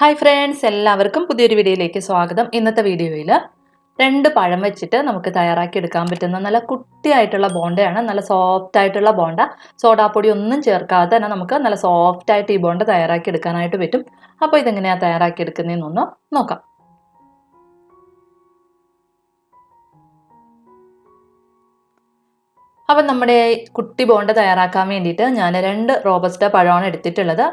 Hi friends എല്ലാവർക്കും പുതിയൊരു വീഡിയോയിലേക്ക് സ്വാഗതം. ഇന്നത്തെ വീഡിയോയിൽ രണ്ട് പഴം വെച്ചിട്ട് നമുക്ക് തയ്യാറാക്കി എടുക്കാൻ പറ്റുന്ന നല്ല കുട്ടിയായിട്ടുള്ള ബോണ്ടയാണ്. നല്ല സോഫ്റ്റ് ആയിട്ടുള്ള ബോണ്ട. സോഡാപ്പൊടി ഒന്നും ചേർക്കാതെ തന്നെ നമുക്ക് നല്ല സോഫ്റ്റ് ആയിട്ട് ഈ ബോണ്ട തയ്യാറാക്കി എടുക്കാനായിട്ട് പറ്റും. അപ്പോൾ ഇതെങ്ങനെയാണ് തയ്യാറാക്കി എടുക്കുന്നതെന്നൊന്ന് നോക്കാം. അപ്പം നമ്മുടെ കുട്ടി ബോണ്ട തയ്യാറാക്കാൻ വേണ്ടിയിട്ട് ഞാൻ രണ്ട് റോബസ്റ്റ പഴമാണ് എടുത്തിട്ടുള്ളത്.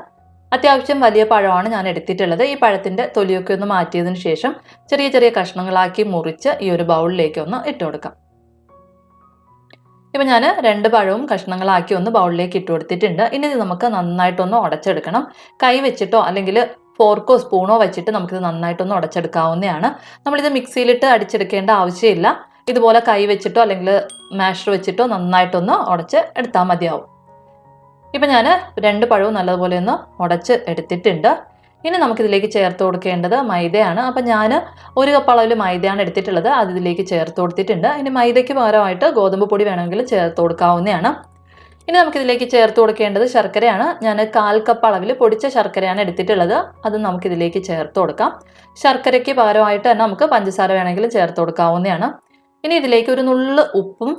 അത്യാവശ്യം വലിയ പഴമാണ് ഞാൻ എടുത്തിട്ടുള്ളത്. ഈ പഴത്തിന്റെ തൊലിയൊക്കെ ഒന്ന് മാറ്റിയതിന് ശേഷം ചെറിയ ചെറിയ കഷ്ണങ്ങളാക്കി മുറിച്ച് ഈ ഒരു ബൗളിലേക്ക് ഒന്ന് ഇട്ട് കൊടുക്കാം. ഇപ്പം ഞാൻ രണ്ട് പഴവും കഷ്ണങ്ങളാക്കി ഒന്ന് ബൗളിലേക്ക് ഇട്ട് കൊടുത്തിട്ടുണ്ട്. ഇനി ഇത് നമുക്ക് നന്നായിട്ടൊന്ന് ഉടച്ചെടുക്കണം. കൈ വെച്ചിട്ടോ അല്ലെങ്കിൽ ഫോർക്കോ സ്പൂണോ വെച്ചിട്ട് നമുക്കിത് നന്നായിട്ടൊന്ന് ഉടച്ചെടുക്കാവുന്നതാണ്. നമ്മളിത് മിക്സിയിലിട്ട് അടിച്ചെടുക്കേണ്ട ആവശ്യമില്ല. ഇതുപോലെ കൈ വെച്ചിട്ടോ അല്ലെങ്കിൽ മാഷർ വെച്ചിട്ടോ നന്നായിട്ടൊന്ന് ഉടച്ച് എടുത്താൽ മതിയാവും. ഇപ്പം ഞാൻ രണ്ട് പഴവും നല്ലതുപോലെ ഒന്ന് ഉടച്ച് എടുത്തിട്ടുണ്ട്. ഇനി നമുക്കിതിലേക്ക് ചേർത്ത് കൊടുക്കേണ്ടത് മൈദയാണ്. അപ്പം ഞാൻ ഒരു കപ്പ് അളവിൽ മൈദയാണ് എടുത്തിട്ടുള്ളത്. അത് ഇതിലേക്ക് ചേർത്ത് കൊടുത്തിട്ടുണ്ട്. ഇനി മൈദയ്ക്ക് പകരമായിട്ട് ഗോതമ്പ് പൊടി വേണമെങ്കിൽ ചേർത്ത് കൊടുക്കാവുന്നതാണ്. ഇനി നമുക്കിതിലേക്ക് ചേർത്ത് കൊടുക്കേണ്ടത് ശർക്കരയാണ്. ഞാൻ കാൽ കപ്പ് അളവിൽ പൊടിച്ച ശർക്കരയാണ് എടുത്തിട്ടുള്ളത്. അത് നമുക്കിതിലേക്ക് ചേർത്ത് കൊടുക്കാം. ശർക്കരയ്ക്ക് പകരമായിട്ട് തന്നെ നമുക്ക് പഞ്ചസാര വേണമെങ്കിലും ചേർത്ത് കൊടുക്കാവുന്നതാണ്. ഇനി ഇതിലേക്ക് ഒരു നുള്ള് ഉപ്പും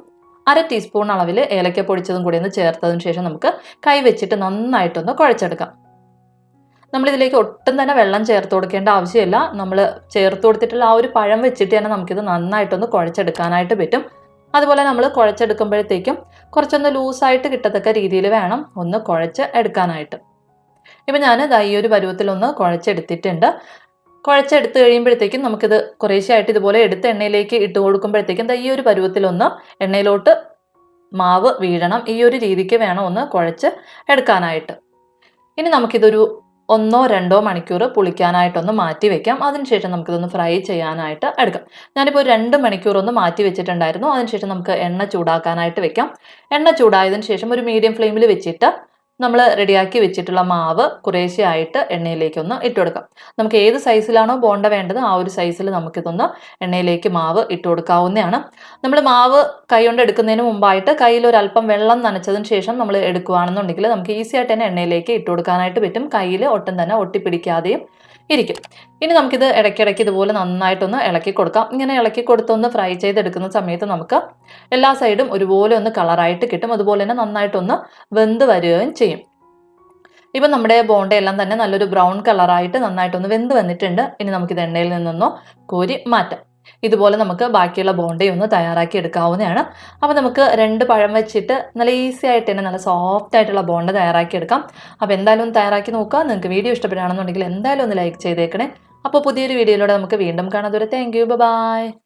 അര ടീസ്പൂൺ അളവിൽ ഏലക്ക പൊടിച്ചതും കൂടി ഒന്ന് ചേർത്തതിന് ശേഷം നമുക്ക് കൈ വെച്ചിട്ട് നന്നായിട്ടൊന്ന് കുഴച്ചെടുക്കാം. നമ്മളിതിലേക്ക് ഒട്ടും തന്നെ വെള്ളം ചേർത്ത് കൊടുക്കേണ്ട ആവശ്യമില്ല. നമ്മൾ ചേർത്ത് കൊടുത്തിട്ടുള്ള ആ ഒരു പഴം വെച്ചിട്ട് തന്നെ നമുക്കിത് നന്നായിട്ടൊന്ന് കുഴച്ചെടുക്കാനായിട്ട് പറ്റും. അതുപോലെ നമ്മൾ കുഴച്ചെടുക്കുമ്പോഴത്തേക്കും കുറച്ചൊന്ന് ലൂസായിട്ട് കിട്ടത്തക്ക രീതിയിൽ വേണം ഒന്ന് കുഴച്ച് എടുക്കാനായിട്ട്. ഇപ്പം ഞാൻ ഈ ഒരു പരുവത്തിലൊന്ന് കുഴച്ചെടുത്തിട്ടുണ്ട്. കുഴച്ചെടുത്ത് കഴിയുമ്പോഴത്തേക്കും നമുക്കിത് കുറേശ്ശെയായിട്ട് ഇതുപോലെ എടുത്ത് എണ്ണയിലേക്ക് ഇട്ട് കൊടുക്കുമ്പോഴത്തേക്കും ഈ ഒരു പരുവത്തിലൊന്ന് എണ്ണയിലോട്ട് മാവ് വീഴണം. ഈ ഒരു രീതിക്ക് വേണം ഒന്ന് കുഴച്ച് എടുക്കാനായിട്ട്. ഇനി നമുക്കിതൊരു ഒന്നോ രണ്ടോ മണിക്കൂർ പുളിക്കാനായിട്ടൊന്ന് മാറ്റി വെക്കാം. അതിനുശേഷം നമുക്കിതൊന്ന് ഫ്രൈ ചെയ്യാനായിട്ട് എടുക്കാം. ഞാനിപ്പോൾ രണ്ട് മണിക്കൂർ ഒന്ന് മാറ്റി വെച്ചിട്ടുണ്ടായിരുന്നു. അതിനുശേഷം നമുക്ക് എണ്ണ ചൂടാക്കാനായിട്ട് വെക്കാം. എണ്ണ ചൂടായതിനു ശേഷം ഒരു മീഡിയം ഫ്ലെയിമിൽ വെച്ചിട്ട് നമ്മൾ റെഡിയാക്കി വെച്ചിട്ടുള്ള മാവ് കുറേശ്ശെയായിട്ട് എണ്ണയിലേക്കൊന്ന് ഇട്ട് കൊടുക്കാം നമുക്ക് ഏത് സൈസിലാണോ ബോണ്ട വേണ്ടത് ആ ഒരു സൈസിൽ നമുക്കിതൊന്ന് എണ്ണയിലേക്ക് മാവ് ഇട്ട് കൊടുക്കാവുന്നതാണ് നമ്മൾ മാവ് കൈകൊണ്ട് എടുക്കുന്നതിന് മുമ്പായിട്ട് കയ്യിൽ ഒരു അല്പം വെള്ളം നനച്ചതിന് ശേഷം നമ്മൾ എടുക്കുകയാണെന്നുണ്ടെങ്കിൽ നമുക്ക് ഈസി ആയിട്ട് തന്നെ എണ്ണയിലേക്ക് ഇട്ട് കൊടുക്കാനായിട്ട് പറ്റും. കയ്യിൽ ഒട്ടും തന്നെ ഒട്ടിപ്പിടിക്കാതെയും ഇരിക്കും. ഇനി നമുക്കിത് ഇടയ്ക്കിടയ്ക്ക് ഇതുപോലെ നന്നായിട്ടൊന്ന് ഇളക്കി കൊടുക്കാം. ഇങ്ങനെ ഇളക്കി കൊടുത്തൊന്ന് ഫ്രൈ ചെയ്തെടുക്കുന്ന സമയത്ത് നമുക്ക് എല്ലാ സൈഡും ഒരുപോലെ ഒന്ന് കളറായിട്ട് കിട്ടും. അതുപോലെ തന്നെ നന്നായിട്ടൊന്ന് വെന്ത് വരികയും ചെയ്യും. ഇപ്പം നമ്മുടെ ബോണ്ടയെല്ലാം തന്നെ നല്ലൊരു ബ്രൗൺ കളറായിട്ട് നന്നായിട്ടൊന്ന് വെന്ത് വന്നിട്ടുണ്ട്. ഇനി നമുക്കിത് എണ്ണയിൽ നിന്നൊന്ന് കോരി മാറ്റാം. ഇതുപോലെ നമുക്ക് ബാക്കിയുള്ള ബോണ്ടയും ഒന്ന് തയ്യാറാക്കി എടുക്കാവുന്നതാണ്. അപ്പോൾ നമുക്ക് രണ്ട് പഴം വെച്ചിട്ട് നല്ല ഈസി ആയിട്ട് തന്നെ നല്ല സോഫ്റ്റ് ആയിട്ടുള്ള ബോണ്ട തയ്യാറാക്കി എടുക്കാം. അപ്പോൾ എന്തായാലും ഒന്ന് തയ്യാറാക്കി നോക്കുക. നിങ്ങൾക്ക് വീഡിയോ ഇഷ്ടപ്പെടുകയാണെന്നുണ്ടെങ്കിൽ എന്തായാലും ഒന്ന് ലൈക്ക് ചെയ്തേക്കണേ. അപ്പോൾ പുതിയൊരു വീഡിയോയിലൂടെ നമുക്ക് വീണ്ടും കാണാം. ദൂരെ താങ്ക് യു ബൈ